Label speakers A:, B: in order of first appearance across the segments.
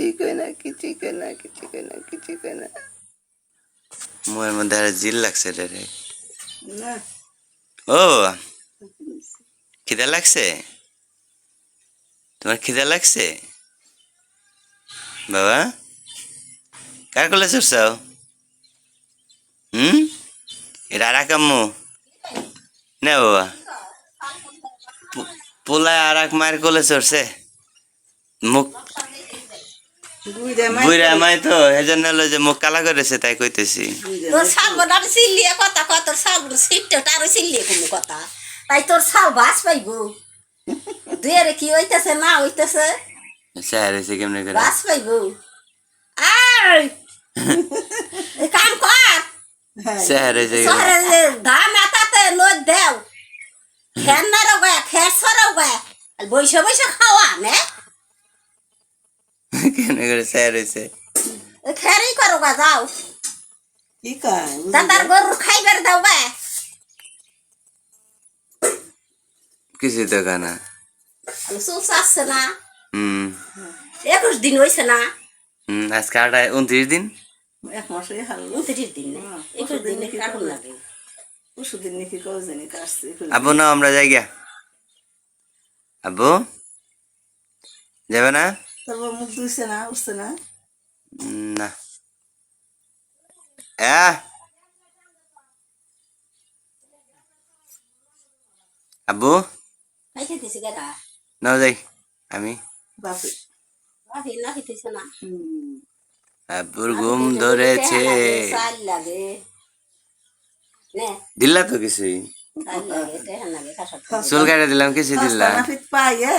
A: কিছুই কই না কিছুই কই না কিছুই কই না কিছুই কই না মোয়ের মধ্যে আর জিল লাগছে রে রে।
B: না।
A: ও খিদা লাগছে? তোমার খিদা লাগছে? বাবা কার কোলে চড়ছাও? হুম? আর কাম্মু। না বাবা পোলায় আর এক মায়ের কোলে চড়ছে। মুখ বুড়া মাই তো এজন্য হলো যে মুখ কালা করেছে তাই কইতেছি।
C: তোর শাল বনার চিল্লিয়ে কথা কয় তোর শাল সিটটা তারও চিল্লিয়ে কোনো কথা। তাই তোর শাল বাস পাইব। দুই কি হইতেছে না হইতেছে?
A: স্যার হয়েছে কেমনে করে?
C: বাস পাইব। আয়! কাম কর।
A: স্যার হয়েছে
C: শহরে যে ধান আতাতে লোদ দেও। ফ্যান না রোগে ফ্যাস রোগে বৈশে বৈশে খাওয়া নে
A: কেমনে করে স্যার হয়েছে
C: খেরি করো গা যাও
B: কি
C: দাদার গরু খাইবার দাও বে
A: কিছু তো কানা
C: সুস আসছে না
A: হুম
C: একুশ দিন হয়েছে না
A: হুম আজকে আটায় উনত্রিশ দিন
B: এক
C: দিন একুশ দিনে
A: আব্বু না আমরা যাই গিয়া আবু, যাবে না?
B: তারপর মুখ ধুইছে না উঠছে না?
A: না। আব্বু? নাও যাই আমি।
C: না না
A: আব্বুর ঘুম ধরেছে। দিল্লা তো কিছুই।
C: চাল
A: কাটে দিলাম কিছু দিল্লা
B: পাইয়ে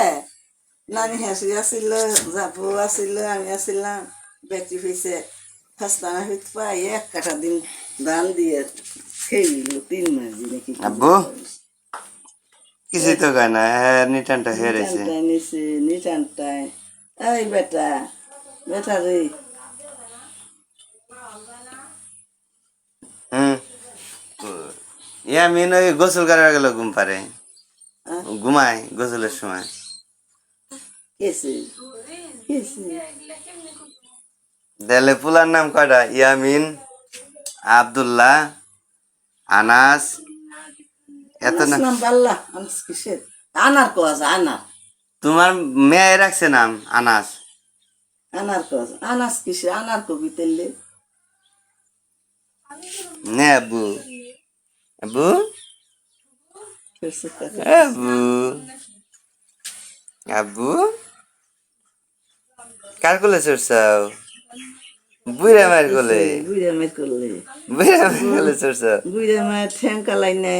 B: নানি হাসি আসিল জাপু আসিল আমি আসিলাম বেটি হয়েছে ফাস্তানা ফিট পাইয়ে এক কাটা দিন দান দিয়ে খেয়ে তিন মাস দিনে কি
A: আব্বু কিছুই তো কয় না হ্যাঁ নিটানটা হেরেছে
B: নিছে নিটানটায় এই বেটা বেটা রে
A: হুম ইয়া মিন ওই গোসল করার গেল ঘুম পারে? ঘুমায় গোসলের সময় দেলে পুলার নাম কয়টা? ইয়ামিন আব্দুল্লাহ আনাস। এত না
B: নাম আনার কজ আনার।
A: তোমার মেয়ে রাখছে নাম আনাস।
B: আনার আনাস কিসে আনার কবি তেললে
A: নে আব্বু। আব্বু? আব্বু। আব্বু? কার কোলে চড়ছাও? বুড়া মায়ের কোলে?
B: বুড়া মায়ের করলে
A: বুড়া মায়ের কোলে চড়ছাও?
B: বুড়া মায়ের ঠ্যাং কালাই নে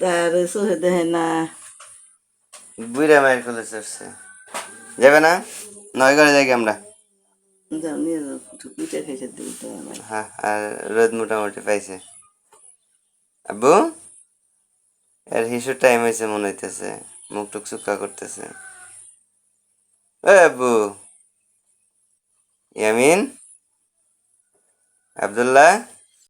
B: তার সহে দেহে না।
A: বুড়া মায়ের কোলে চড়ছে। যাবে না? নয় করে যাই
B: আমরা।
A: হ্যাঁ আর রোদ মোটামুটি পাইছে। আব্বু? এর হিসুর টাইম হয়েছে মনে হইতেছে। মুখ টুক চুক্কা করতেছে। ও আব্বু। ইয়ামিন আবদুল্লাহ